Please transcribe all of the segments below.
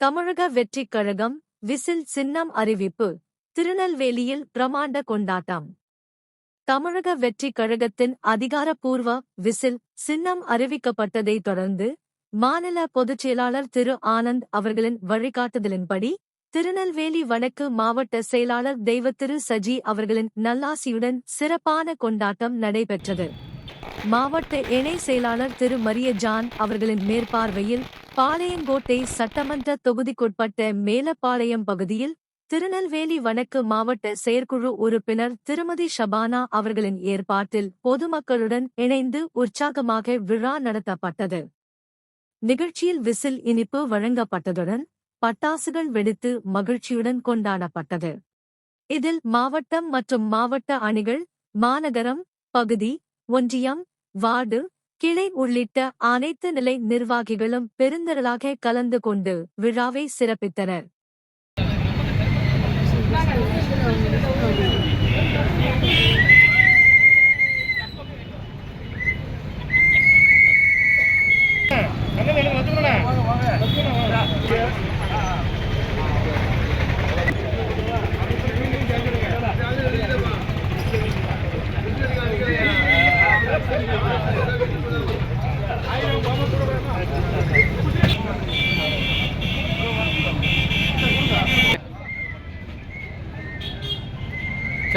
தமிழக வெற்றிக் கழகம் விசில் சின்னம் அறிவிப்பு திருநெல்வேலியில் பிரமாண்ட கொண்டாட்டம். தமிழக வெற்றிக் கழகத்தின் அதிகாரப்பூர்வ விசில் சின்னம் அறிவிக்கப்பட்டதைத் தொடர்ந்து மாநில பொதுச் செயலாளர் திரு. ஆனந்த் அவர்களின் வழிகாட்டுதலின்படி திருநெல்வேலி வடக்கு மாவட்ட செயலாளர் தெய்வத்திரு சஜி அவர்களின் நல்லாசியுடன் சிறப்பான கொண்டாட்டம் நடைபெற்றது. மாவட்ட இணை செயலாளர் திரு மரிய ஜான் அவர்களின் மேற்பார்வையில் பாளையங்கோட்டை சட்டமன்ற தொகுதிக்குட்பட்ட மேலப்பாளையம் பகுதியில் திருநெல்வேலி வணக்கு மாவட்ட செயற்குழு உறுப்பினர் திருமதி ஷபானா அவர்களின் ஏற்பாட்டில் பொதுமக்களுடன் இணைந்து உற்சாகமாக விழா நடத்தப்பட்டது. நிகழ்ச்சியில் விசில் இனிப்பு வழங்கப்பட்டதுடன் பட்டாசுகள் வெடித்து மகிழ்ச்சியுடன் கொண்டாடப்பட்டது. இதில் மாவட்டம் மற்றும் மாவட்ட அணிகள் மாநகரம் பகுதி ஒன்றியம் வார்டு கிளை உள்ளிட்ட அனைத்து நிலை நிர்வாகிகளும் பெருந்திரளாக கலந்து கொண்டு விழாவை சிறப்பித்தனர்.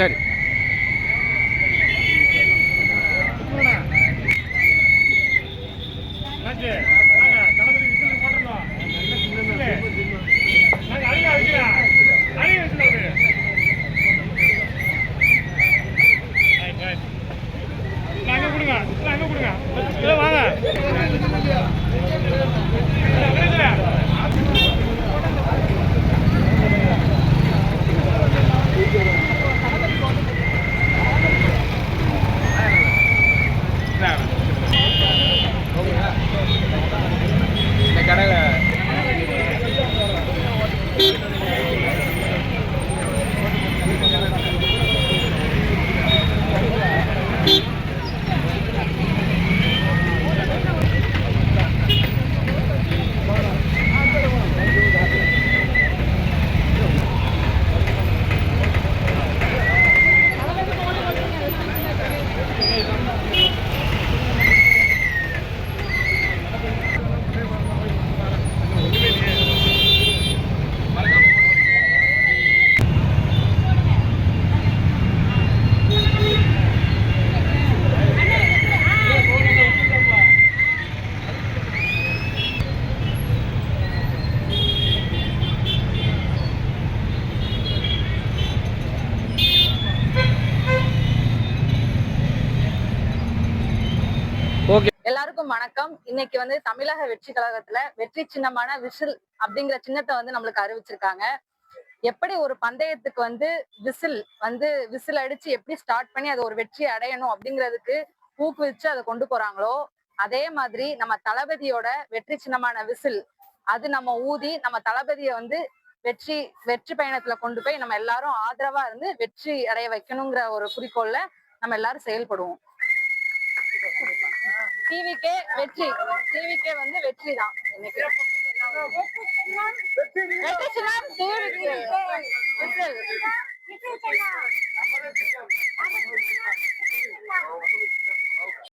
சரி Thank you. எல்லாருக்கும் வணக்கம். இன்னைக்கு வந்து தமிழக வெற்றி கழகத்துல வெற்றி சின்னமான விசில் அப்படிங்கிற சின்னத்தை வந்து நம்மளுக்கு அறிவிச்சிருக்காங்க. எப்படி ஒரு பந்தயத்துக்கு வந்து விசில் வந்து விசில் அடிச்சு எப்படி ஸ்டார்ட் பண்ணி அதை ஒரு வெற்றி அடையணும் அப்படிங்கிறதுக்கு ஊக்குவிச்சு அதை கொண்டு போறாங்களோ அதே மாதிரி நம்ம தளபதியோட வெற்றி சின்னமான விசில் அது நம்ம ஊதி நம்ம தளபதியை வந்து வெற்றி வெற்றி பயணத்துல கொண்டு போய் நம்ம எல்லாரும் ஆதரவா இருந்து வெற்றி அடைய வைக்கணுங்கிற ஒரு குறிக்கோள்ல நம்ம எல்லாரும் செயல்படுவோம். டிவிக்கே வெற்றி. டிவிக்கே வந்து வெற்றி தான் இன்னைக்கு. வெற்றி சின்னம் டிவிக்கு